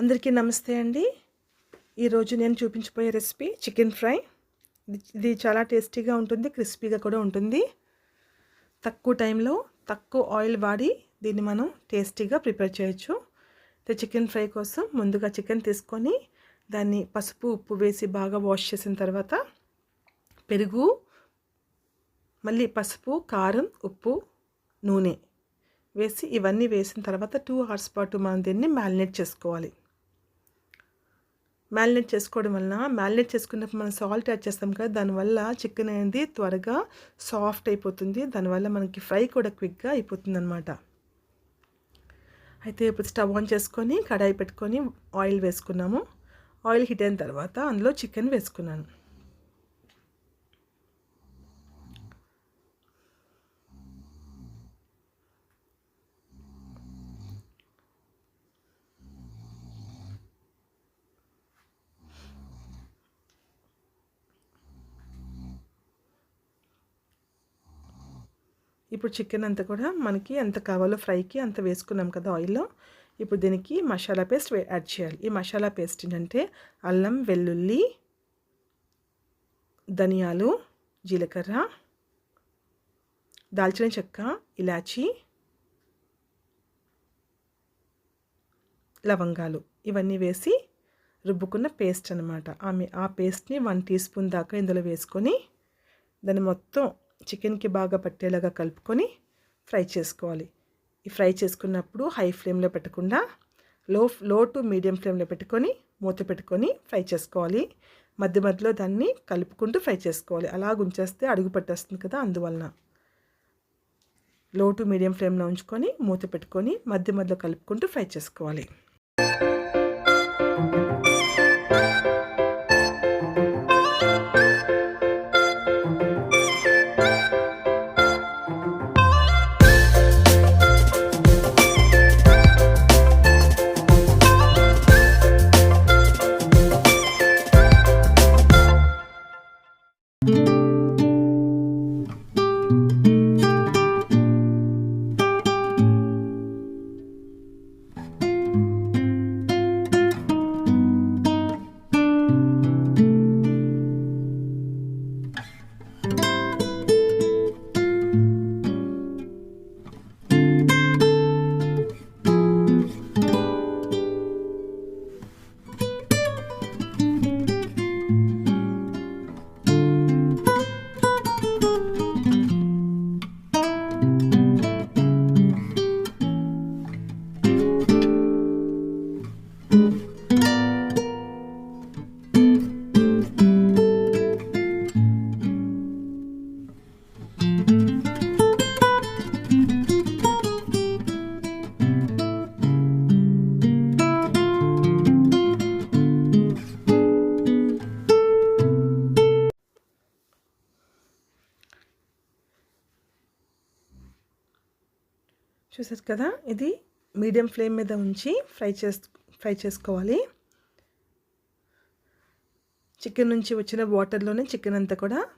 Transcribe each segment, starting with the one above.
అందరికీ నమస్తే అండి. ఈరోజు నేను చూపించబోయే రెసిపీ చికెన్ ఫ్రై. ఇది- చాలా టేస్టీగా ఉంటుంది క్రిస్పీగా కూడా ఉంటుంది. తక్కువ టైంలో తక్కువ ఆయిల్ వాడి దీన్ని మనం టేస్టీగా ప్రిపేర్ చేయొచ్చు. అయితే చికెన్ ఫ్రై కోసం ముందుగా చికెన్ తీసుకొని దాన్ని పసుపు ఉప్పు వేసి బాగా వాష్ చేసిన తర్వాత పెరుగు మళ్ళీ పసుపు కారం ఉప్పు నూనె వేసి ఇవన్నీ వేసిన తర్వాత టూ అవర్స్ పాటు మనం దీన్ని మ్యారినేట్ చేసుకోవాలి. మ్యారినేట్ చేసుకోవడం వలన మ్యారినేట్ చేసుకున్నప్పుడు మనం సాల్ట్ యాడ్ చేస్తాం కదా దానివల్ల చికెన్ అనేది త్వరగా సాఫ్ట్ అయిపోతుంది. దానివల్ల మనకి ఫ్రై కూడా క్విక్గా అయిపోతుంది అనమాట అయితే ఇప్పుడు స్టవ్ ఆన్ చేసుకొని కడాయి పెట్టుకొని ఆయిల్ వేసుకున్నాము. ఆయిల్ హీట్ అయిన తర్వాత అందులో చికెన్ వేసుకున్నాను. ఇప్పుడు చికెన్ అంతా కూడా మనకి ఎంత కావాలో ఫ్రైకి అంత వేసుకున్నాం కదా ఆయిల్లో ఇప్పుడు దీనికి మసాలా పేస్ట్ యాడ్ చేయాలి. ఈ మసాలా పేస్ట్ ఏంటంటే అల్లం వెల్లుల్లి ధనియాలు జీలకర్ర దాల్చిన చెక్క ఇలాచి లవంగాలు ఇవన్నీ వేసి రుబ్బుకున్న పేస్ట్ అనమాట ఆమె ఆ పేస్ట్ని వన్ టీ స్పూన్ దాకా ఇందులో వేసుకొని దాన్ని మొత్తం చికెన్కి బాగా పట్టేలాగా కలుపుకొని ఫ్రై చేసుకోవాలి. ఈ ఫ్రై చేసుకున్నప్పుడు హై ఫ్లేమ్లో పెట్టకుండా లో లో టు మీడియం ఫ్లేమ్లో పెట్టుకొని మూత పెట్టుకొని ఫ్రై చేసుకోవాలి. మధ్య మధ్యలో దాన్ని కలుపుకుంటూ ఫ్రై చేసుకోవాలి. అలా ఉంచేస్తే అడుగు పట్టేస్తుంది కదా అందువలన. లో టు మీడియం ఫ్లేమ్లో ఉంచుకొని మూత పెట్టుకొని మధ్య మధ్యలో కలుపుకుంటూ ఫ్రై చేసుకోవాలి. చూసారు కదా? ఇది మీడియం ఫ్లేమ్ మీద ఉంచి ఫ్రై చేసు ఫ్రై చేసుకోవాలి. చికెన్ నుంచి వచ్చిన వాటర్లోనే చికెన్ అంతా కూడా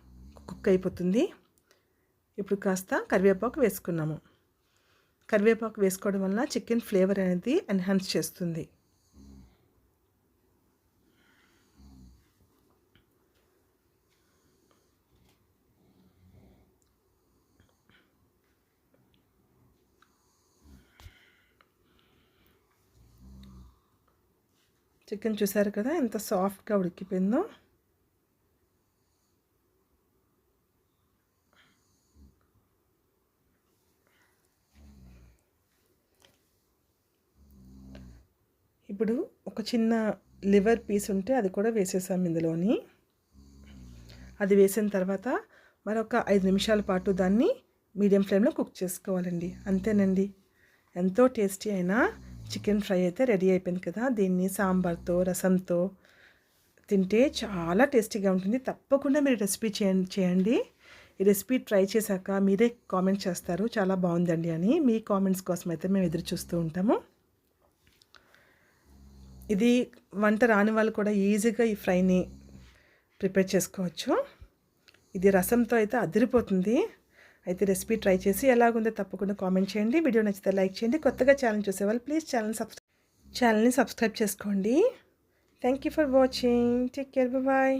కుక్ అయిపోతుంది. ఇప్పుడు కాస్త కరివేపాకు వేసుకున్నాము. కరివేపాకు వేసుకోవడం వల్ల చికెన్ ఫ్లేవర్ అనేది ఎన్హాన్స్ చేస్తుంది. చికెన్ చూసారు కదా ఎంత సాఫ్ట్గా ఉడికిపోయిందో. ఇప్పుడు ఒక చిన్న లివర్ పీస్ ఉంటే అది కూడా వేసేసాం ఇందులోని. అది వేసిన తర్వాత మరొక ఐదు నిమిషాల పాటు దాన్ని మీడియం ఫ్లేమ్లో కుక్ చేసుకోవాలండి. అంతేనండి. ఎంతో టేస్టీ అయినా చికెన్ ఫ్రై అయితే రెడీ అయిపోయింది కదా. దీన్ని సాంబార్తో రసంతో తింటే చాలా టేస్టీగా ఉంటుంది. తప్పకుండా మీరు రెసిపీ చేయండి చేయండి. ఈ రెసిపీ ట్రై చేశాక మీరే కామెంట్ చేస్తారు. చాలా బాగుందండి అని. మీ కామెంట్స్ కోసం అయితే మేము ఎదురు చూస్తూ ఉంటాము. ఇది వంట రాని వాళ్ళు కూడా ఈజీగా ఈ ఫ్రైని ప్రిపేర్ చేసుకోవచ్చు. ఇది రసంతో అయితే అదిరిపోతుంది. అయితే రెసిపీ ట్రై చేసి ఎలాగుందో తప్పకుండా కామెంట్ చేయండి. వీడియో నచ్చితే లైక్ చేయండి. కొత్తగా ఛానల్ చూసేవాళ్ళు ప్లీజ్ ఛానల్ సబ్స్క్రైబ్ ఛానల్ని సబ్స్క్రైబ్ చేసుకోండి. Thank you for watching take care bye